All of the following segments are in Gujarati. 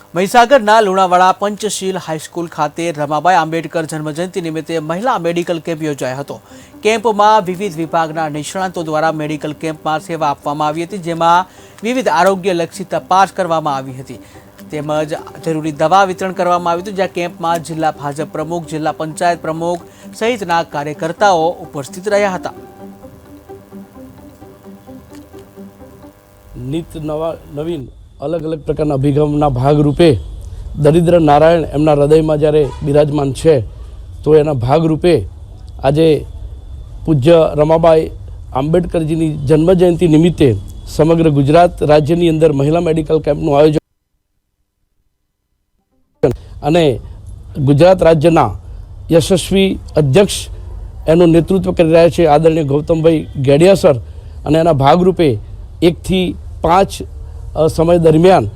મહીસાગરના લુણાવાડા પંચશીલ હાઈસ્કૂલ ખાતે રમાબાઈ આંબેડકર જન્મજયંતિ નિમિત્તે મહિલા મેડિકલ કેમ્પ યોજાયો હતો. કેમ્પમાં વિવિધ વિભાગના નિષ્ણાંતો દ્વારા મેડિકલ કેમ્પમાં સેવા આપવામાં આવી હતી, જેમાં વિવિધ આરોગ્યલક્ષી તપાસ કરવામાં આવી હતી. તેમજ જરૂરી દવા વિતરણ કરવામાં આવ્યું હતું, જ્યાં કેમ્પમાં જિલ્લા ભાજપ પ્રમુખ, જિલ્લા પંચાયત પ્રમુખ સહિતના કાર્યકર્તાઓ ઉપસ્થિત રહ્યા હતા. નિત નવા નવીન અલગ અલગ પ્રકારના અભિગમના ભાગરૂપે દરિદ્ર નારાયણ એમના હૃદયમાં જ્યારે બિરાજમાન છે, તો એના ભાગરૂપે આજે પૂજ્ય રમાબાઈ આંબેડકરજીની જન્મજયંતિ નિમિત્તે સમગ્ર ગુજરાત રાજ્યની અંદર મહિલા મેડિકલ કેમ્પનું આયોજન અને ગુજરાત રાજ્યના યશસ્વી અધ્યક્ષ એનું નેતૃત્વ કરી રહ્યા છે આદરણીય ગૌતમભાઈ ગેડિયા સર અને એના ભાગરૂપે એકથી પાંચ સમય દરમિયાન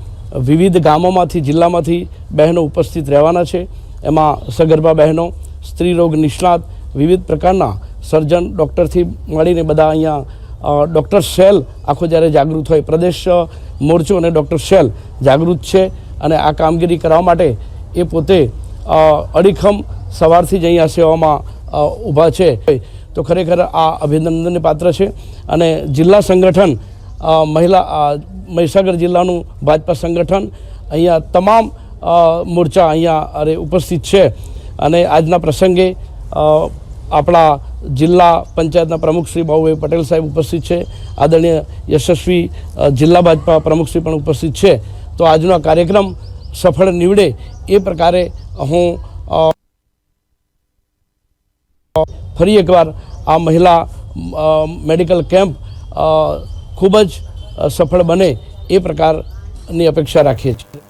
વિવિધ ગામોમાંથી, જિલ્લામાંથી બહેનો ઉપસ્થિત રહેવાના છે. એમાં સગર્ભા બહેનો, સ્ત્રી રોગ નિષ્ણાત, વિવિધ પ્રકારના સર્જન ડૉક્ટરથી મળીને બધા અહીંયા ડૉક્ટર સેલ આખો જ્યારે જાગૃત હોય, પ્રદેશ મોરચો અને ડૉક્ટર સેલ જાગૃત છે અને આ કામગીરી કરવા માટે એ પોતે અડીખમ સવારથી જ અહીંયા સેવામાં ઊભા છે. તો ખરેખર આ અભિનંદનને પાત્ર છે અને જિલ્લા સંગઠન મહિલા મહીસાગર જિલ્લાનું ભાજપા સંગઠન. અહીંયા તમામ મોરચા અહીંયા અરે ઉપસ્થિત છે. અને આજના પ્રસંગે આપણા જિલ્લા પંચાયતના પ્રમુખ શ્રી બાબુભાઈ પટેલ સાહેબ ઉપસ્થિત છે. આદરણીય યશસ્વી જિલ્લા ભાજપા પ્રમુખ શ્રી પણ ઉપસ્થિત છે. તો આજનો આ કાર્યક્રમ સફળ નીવડે એ પ્રકારે હું ફરી એકવાર આ મહિલા મેડિકલ કેમ્પ ખૂબ જ સફળ બને એ પ્રકારની અપેક્ષા રાખીએ છીએ.